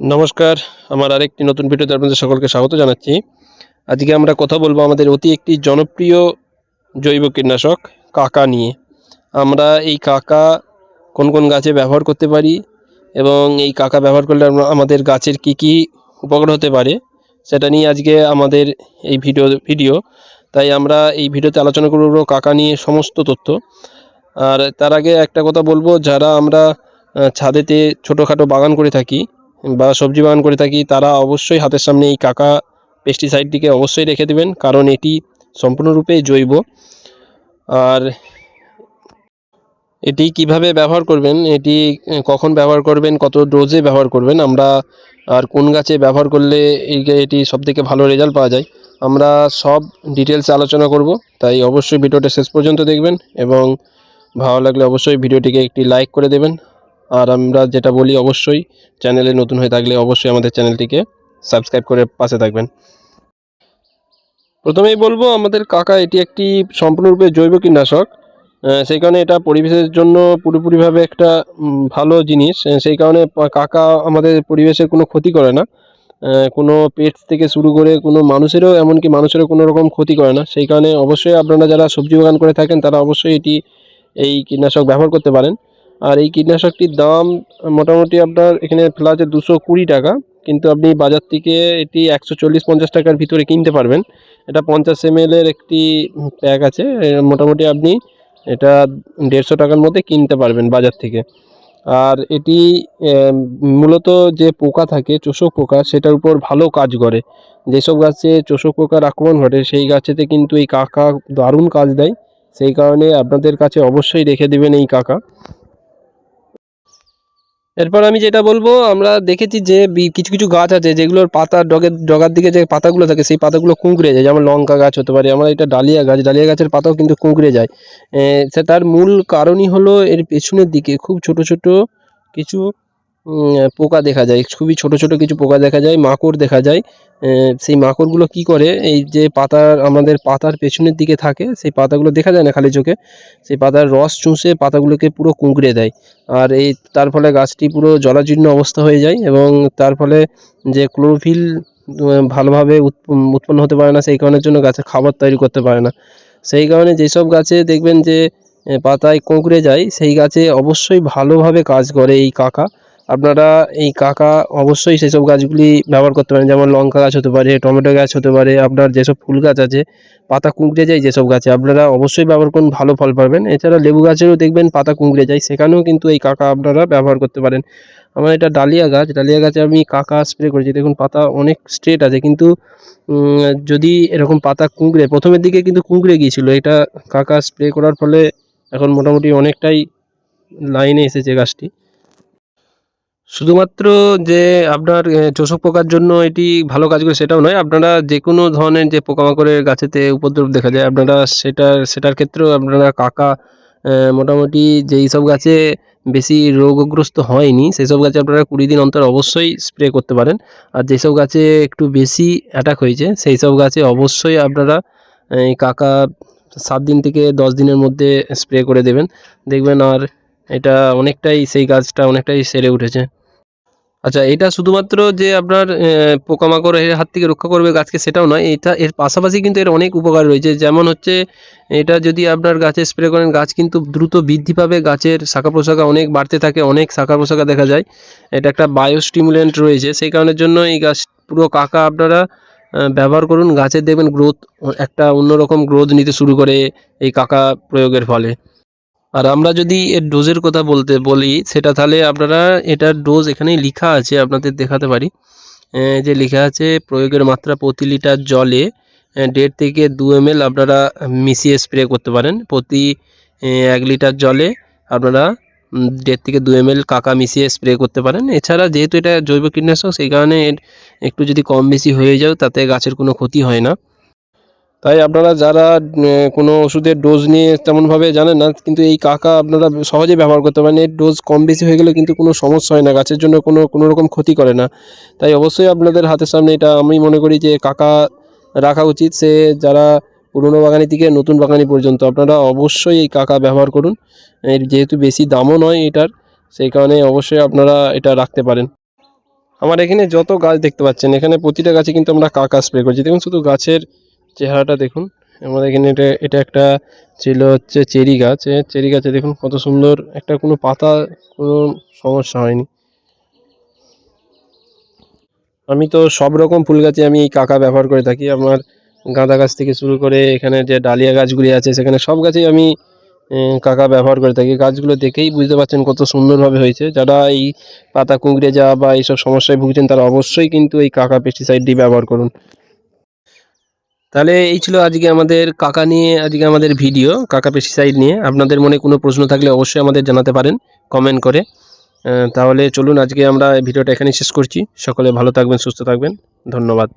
নমস্কার, আমার আরেকটি নতুন ভিডিওতে আপনাদের সকলকে স্বাগত জানাচ্ছি। আজকে আমরা কথা বলব আমাদের অতি একটি জনপ্রিয় জৈব কীটনাশক, কাকা নিয়ে। আমরা এই কাকা কোন কোন গাছে ব্যবহার করতে পারি এবং এই কাকা ব্যবহার করলে আমাদের গাছের কি কি উপকার হতে পারে, সেটা নিয়ে আজকে আমাদের এই ভিডিও ভিডিও। তাই আমরা এই ভিডিওতে আলোচনা করব কাকা নিয়ে সমস্ত তথ্য। আর তার আগে একটা কথা বলব, যারা আমরা ছাদেতে ছোটোখাটো বাগান করে থাকি বা সবজি বাগান করে থাকি, তারা অবশ্যই হাতের সামনে এই কাকা পেস্টিসাইডটিকে অবশ্যই রেখে দেবেন, কারণ এটি সম্পূর্ণরূপে জৈব। আর এটি কীভাবে ব্যবহার করবেন, এটি কখন ব্যবহার করবেন, কত ডোজে ব্যবহার করবেন, আমরা আর কোন গাছে ব্যবহার করলে এই এটি সবথেকে ভালো রেজাল্ট পাওয়া যায়, আমরা সব ডিটেলসে আলোচনা করব। তাই অবশ্যই ভিডিওটা শেষ পর্যন্ত দেখবেন এবং ভালো লাগলে অবশ্যই ভিডিওটিকে একটি লাইক করে দেবেন। আর আমরা যেটা বলি অবশ্যই, চ্যানেলে নতুন হয়ে থাকলে অবশ্যই আমাদের চ্যানেলটিকে সাবস্ক্রাইব করে পাশে থাকবেন। প্রথমেই বলব, আমাদের কাকা এটি একটি সম্পূর্ণরূপে জৈব কীটনাশক। সেই কারণে এটা পরিবেশের জন্য পুরোপুরিভাবে একটা ভালো জিনিস। সেই কারণে কাকা আমাদের পরিবেশের কোনো ক্ষতি করে না। কোনো পেট থেকে শুরু করে কোনো মানুষেরও, এমনকি মানুষেরও কোনো রকম ক্ষতি করে না। সেই কারণে অবশ্যই আপনারা যারা সবজি বাগান করে থাকেন, তারা অবশ্যই এটি, এই কীটনাশক ব্যবহার করতে পারেন। আর এই কীটনাশকটির দাম মোটামুটি আপনার এখানে ফেলা আছে দুশো কুড়ি টাকা, কিন্তু আপনি বাজার থেকে এটি একশো চল্লিশ পঞ্চাশ টাকার ভিতরে কিনতে পারবেন। এটা পঞ্চাশ এম একটি প্যাক আছে মোটামুটি আপনি এটা দেড়শো টাকার মধ্যে কিনতে পারবেন বাজার থেকে। আর এটি মূলত যে পোকা থাকে, চোষক পোকা, সেটার উপর ভালো কাজ করে। যেসব গাছে চোষক পোকার আক্রমণ ঘটে, সেই গাছেতে কিন্তু এই কাকা দারুণ কাজ দেয়। সেই কারণে আপনাদের কাছে অবশ্যই রেখে দেবেন এই কাকা। এরপর আমি যেটা বলব, আমরা দেখেছি যে কিছু কিছু গাছ আছে যেগুলোর পাতা ডগের ডগার দিকে যে পাতাগুলো থাকে, সেই পাতাগুলো কুঁকড়ে যায়। যেমন লঙ্কা গাছ হতে পারে, আমরা এটা ডালিয়া গাছ, ডালিয়া গাছের পাতাও কিন্তু কুঁকড়ে যায়। সে তার মূল কারণই হলো এর পেছনের দিকে খুব ছোট ছোট কিছু পোকা দেখা যায়। খুবই ছোট ছোট কিছু পোকা দেখা যায়, মাকড় দেখা যায়। সেই মাকড়গুলো কি করে? এই যে পাতার, আমাদের পাতার পেছনের দিকে থাকে, সেই পাতাগুলো দেখা যায় না খালি চোখে? সেই পাতার রস চুষে পাতাগুলোকে পুরো কুঁকড়ে দেয়। আর এই, তার ফলে গাছটি পুরো জলাজীর্ণ অবস্থা হয়ে যায় এবং তার ফলে যে ক্লোরোফিল ভালোভাবে উৎপন্ন হতে পারে না, সেই কারণের জন্য গাছে খাবার তৈরি করতে পারে না। সেই কারণে যেসব গাছে দেখবেন যে পাতায় কোঁকড়ে যায়, সেই গাছে অবশ্যই ভালোভাবে কাজ করে এই কাকা। আপনারা এই কাকা অবশ্যই সেসব গাছগুলি ব্যবহার করতে পারেন। যেমন লঙ্কা গাছ হতে পারে, টমেটো গাছ হতে পারে, আপনার যেসব ফুল গাছ আছে, পাতা কুঁকড়ে যায় যেসব গাছে, আপনারা অবশ্যই ব্যবহার করুন, ভালো ফল পাবেন। এছাড়া লেবু গাছেরও দেখবেন পাতা কুঁকড়ে যায়, সেখানেও কিন্তু এই কাকা আপনারা ব্যবহার করতে পারেন। আমার এটা ডালিয়া গাছ, ডালিয়া গাছে আমি কাকা স্প্রে করেছি। দেখুন, পাতা অনেক স্ট্রেট আছে, কিন্তু যদি এরকম পাতা কুঁকড়ে, প্রথমের দিকে কিন্তু কুঁকড়ে গিয়েছিল। এটা কাকা স্প্রে করার ফলে এখন মোটামুটি অনেকটাই লাইনে এসেছে গাছটি। শুধুমাত্র যে আপনার চোষক পোকার জন্য এটি ভালো কাজ করে সেটাও নয়, আপনারা যে কোনো ধরনের যে পোকামাকড়ের গাছেতে উপদ্রব দেখা যায়, আপনারা সেটার সেটার ক্ষেত্রেও আপনারা কাকা মোটামুটি যেই সব গাছে বেশি রোগগ্রস্ত হয়নি সেসব গাছে আপনারা কুড়ি দিন অন্তর অবশ্যই স্প্রে করতে পারেন। আর যেসব গাছে একটু বেশি অ্যাটাক হয়েছে, সেই সব গাছে অবশ্যই আপনারা কাকা সাত দিন থেকে দশ দিনের মধ্যে স্প্রে করে দেবেন। দেখবেন আর এটা অনেকটাই সেই গাছটা অনেকটাই সেরে উঠেছে। আচ্ছা এটা শুধুমাত্র যে আপনার পোকামাকড় এর হাত থেকে রক্ষা করবে গাছকে সেটাও নয়, এটা এর পাশাপাশি কিন্তু এর অনেক উপকার রয়েছে। যেমন হচ্ছে, এটা যদি আপনার গাছে স্প্রে করেন, গাছ কিন্তু দ্রুত বৃদ্ধি পাবে, গাছের শাখা প্রশাখা অনেক বাড়তে থাকে, অনেক শাখা প্রশাখা দেখা যায়। এটা একটা বায়োস্টিমুলেন্ট রয়েছে, সেই কারণের জন্য এই গাছ, পুরো কাকা আপনারা ব্যবহার করুন। গাছের দেখবেন গ্রোথ একটা অন্যরকম গ্রোথ নিতে শুরু করে এই কাকা প্রয়োগের ফলে। আর আমরা যদি এর ডোজের কথা বলতে বলি, সেটা তাহলে আপনারা এটার ডোজ এখানেই লেখা আছে, আপনাদের দেখাতে পারি। যে লেখা আছে, প্রয়োগের মাত্রা প্রতি লিটার জলে দেড় থেকে দু এম আপনারা মিশিয়ে স্প্রে করতে পারেন। প্রতি এক লিটার জলে আপনারা দেড় থেকে দু এম কাকা মিশিয়ে স্প্রে করতে পারেন। এছাড়া যেহেতু এটা জৈব কীটনাশক, সেই কারণে একটু যদি কম বেশি হয়ে যাও, তাতে গাছের কোনো ক্ষতি হয় না। তাই আপনারা যারা কোনো ওষুধের ডোজ নিয়ে তেমনভাবে জানেন না, কিন্তু এই কাকা আপনারা সহজেই ব্যবহার করতে পারেন। এর ডোজ কম বেশি হয়ে গেলে কিন্তু কোনো সমস্যা হয় না, গাছের জন্য কোনো কোনো রকম ক্ষতি করে না। তাই অবশ্যই আপনাদের হাতের সামনে এটা আমি মনে করি যে কাকা রাখা উচিত। সে যারা পুরনো বাগানি থেকে নতুন বাগানি পর্যন্ত, আপনারা অবশ্যই এই কাকা ব্যবহার করুন। এর যেহেতু বেশি দামও নয় এটার, সেই কারণে অবশ্যই আপনারা এটা রাখতে পারেন। আমার এখানে যত গাছ দেখতে পাচ্ছেন, এখানে প্রতিটা গাছে কিন্তু আমরা কাকা স্প্রে করছি। দেখুন, শুধু গাছের চেহারাটা দেখুন। আমাদের এখানে এটা এটা একটা ছিল হচ্ছে চেরি গাছ। চেরি গাছে দেখুন কত সুন্দর একটা কোনো পাতা, কোনো সমস্যা হয়নি। আমি তো সব রকম ফুল গাছে আমি এই কাকা ব্যবহার করে থাকি। আমার গাঁদা গাছ থেকে শুরু করে এখানে যে ডালিয়া গাছগুলি আছে, সেখানে সব গাছেই আমি কাকা ব্যবহার করে থাকি। গাছগুলো দেখেই বুঝতে পারছেন কত সুন্দরভাবে হয়েছে। যারা এই পাতা কুঁকড়ে যাওয়া বা এইসব সমস্যায় ভুগছেন, তারা অবশ্যই কিন্তু এই কাকা পেস্টিসাইডটি ব্যবহার করুন। তাহলে এই ছিল আজকে আমাদের কাকা নিয়ে, আজকে আমাদের ভিডিও, কাকা পেস্টিসাইড নিয়ে। আপনাদের মনে কোনো প্রশ্ন থাকলে অবশ্যই আমাদের জানাতে পারেন কমেন্ট করে। তাহলে চলুন আজকে আমরা ভিডিওটা এখানেই শেষ করছি। সকলে ভালো থাকবেন, সুস্থ থাকবেন। ধন্যবাদ।